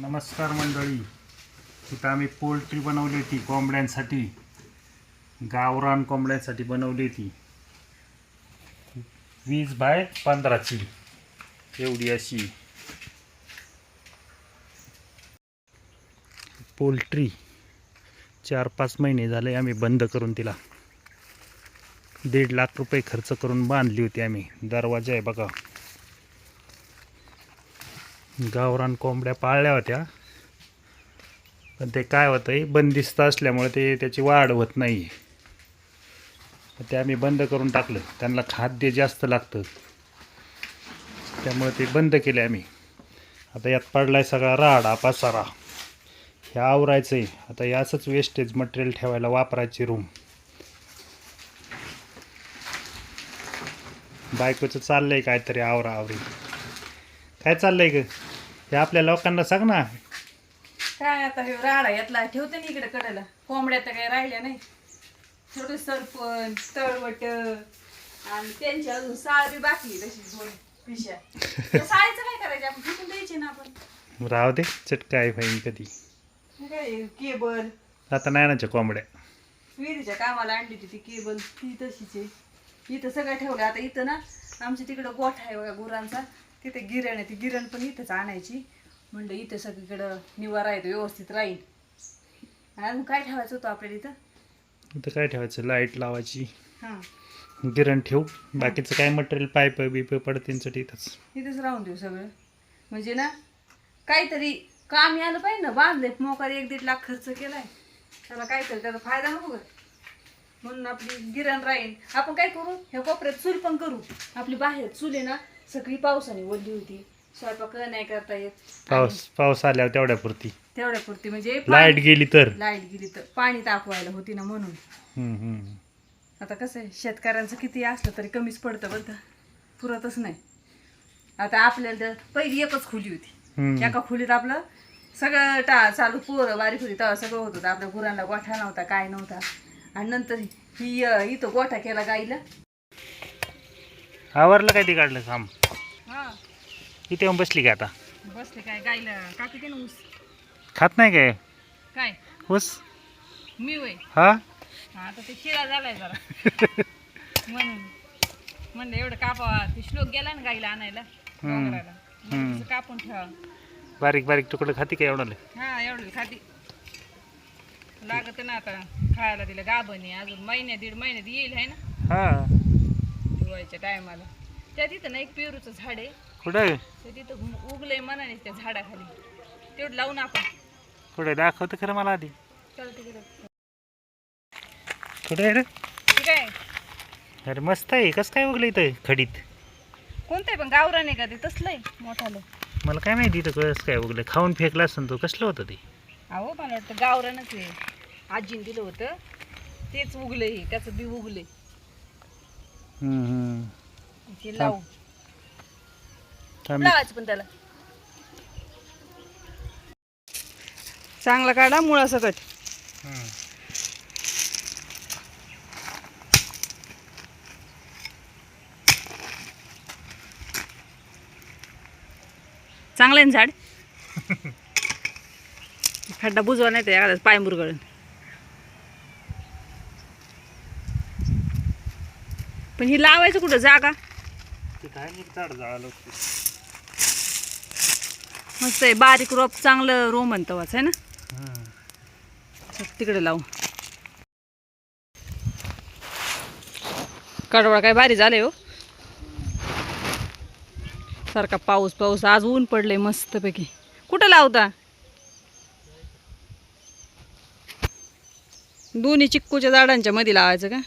नमस्कार मंडळी. इथं आम्ही पोल्ट्री बनवली होती कोंबड्यांसाठी. गावरान कोंबड्यांसाठी बनवली होती. वीस बाय पंधराची एवढी अशी. पोल्ट्री चार पाच महिने झाले आम्ही बंद करून तिला. दीड लाख रुपये खर्च करून बांधली होती आम्ही. दरवाजा आहे बघा. गावरान कोंबड्या पाळल्या होत्या. पण ते काय होतं आहे बंदिस्त असल्यामुळे ते त्याची वाढ होत नाही ते आम्ही बंद करून टाकलं. त्यांना खाद्य जास्त लागतं. त्यामुळे ते बंद केले आम्ही. आता यात पडला आहे सगळा राडा पसारा. हे आवरायचं आहे आता याचंच वेस्टेज मटेरियल ठेवायला वापरायची रूम बायकोचं चाललं आहे काहीतरी आवरा आवरी काय चाललं आहे ग? हे आपल्या लोकांना सांग ना. काय आता हे राडा यातला ठेवते ना इकडे कडेला. कोंबड्या तर काही राहिल्या नाही. छोटे सरपण तळवट आणि त्यांची अजून साळ बी बाकी आहे तशी दोन पिशा त्या साळीचं काय करायचं? आपण फेकून द्यायचे ना आपण. राहू दे चटका आहे फाईन कधी. हे काय केबल. आता नाही ना कोंबड्या. विहिरीच्या कामाला आणली होती ती केबल ती तशीच आहे. इथं सगळं ठेवलं. आता इथं ना आमच्या तिकडं गोठा आहे बघा गुरांचा. तिथे गिरण आहे ती गिरण पण इथंच आणायची. म्हणलं इथं सगळीकडं निवारा येतो व्यवस्थित राहील आणि अजून काय ठेवायचं होतं आपल्याला इथं? इथं काय ठेवायचं? लाइट लावायची. हां. गिरण ठेवू. बाकीचं काय मटेरियल पाईप बिप पडतींसाठी इथंच. इथेच राहून देऊ सगळं. म्हणजे ना काहीतरी काम आलं पाहिजे ना बांधले मोकार एक दीड लाख खर्च केलाय. त्याला काहीतरी त्याचा फायदा नको म्हणून आपली गिरण राहील आपण काय करू? ह्या कोपऱ्यात चूल पण करू. आपली बाहेर चूल आहे ना सगळी पावसाने ओढली होती. स्वयंपाक नाही करता येत. पाऊस पाऊस आल्यावर तेवढ्या पुरती तेवढ्या पुरती म्हणजे लाइट गेली तर. लाइट गेली तर. पाणी तापवायला होती ना म्हणून. हम्म, हम्म. आता कसं आहे शेतकऱ्यांचं किती असलं तरी कमीच पडतं बरं का. पुरतच नाही. आता आपल्याला तर पहिली एकच खोली होती. हम्म. एका खोलीत आपलं सगळं टा चालू पोरं बारीक होती तेव्हा सगळं होत होतं. आपल्या गुरांना गोठा नव्हता काय नव्हता. आणि नंतर ही अं, इथं गोठा केला गाईला. आवरलं काय ते काढलं काम? इथे येऊन बसली का आता? बसले काय? गाईला काकी ते ना ऊस. खात नाही काय? काय? ऊस? मी वय हा? आता ते शिळा झालाय जरा. म्हणून. म्हणलं एवढं कापावा. ते श्लोक गेला ना गाईला आणायला. डोंगराला. म्हणलं तसं कापून ठेवा. बारीक बारीक तुकडं खाती काय एवढं? हा एवढं खाती. लागत ना आता खायला तिला गाभणी अजून महिन्या दीड महिन्यात येईल आहे ना? हा. दिवाळीच्या टायमाला त्या तिथं ना एक पेरूचं झाड आहे. कुठं ते तिथं उगलंय मनाने त्या झाडाखाली. तेवढं लावून आपण कुठं दाखवतं खरं मला आधी. चल तिकडे कुठं आहे रे? ठीक आहे अरे मस्त आहे. कसं काय उगलं इथं खडीत? कोणतं आहे पण गावरान आहे का ते? तसलं आहे. मोठालं. मला काय माहिती इथं कसं काय उगलं खाऊन फेकलं असतं तो. कसलं होतं ते? अहो मला वाटतं गावरानच आहे. आजीने दिलं होतं. तेच उगलं हे त्याचं बी उगले हम्म, हम्म. ते लावू. थांब. लावायचं पण त्याला चांगला काढा मुळा सकट. चांगलं आहे ना झाड खड्डा बुजवा नाही तर एखादा पाय मुरगळून पण ही लावायचं कुठं जागा ते काय नाही झाड जाळलं होतं. मस्त आहे बारीक रोप चांगलं रोमन तवाच आहे ना? तिकडे लावू. कडवळ काय भारी झाले हो. सारखा पाऊस पाऊस आज ऊन पडले मस्तपैकी. कुठं लावता? दोन्ही चिक्कूच्या झाडांच्या मध्ये लावायचं का?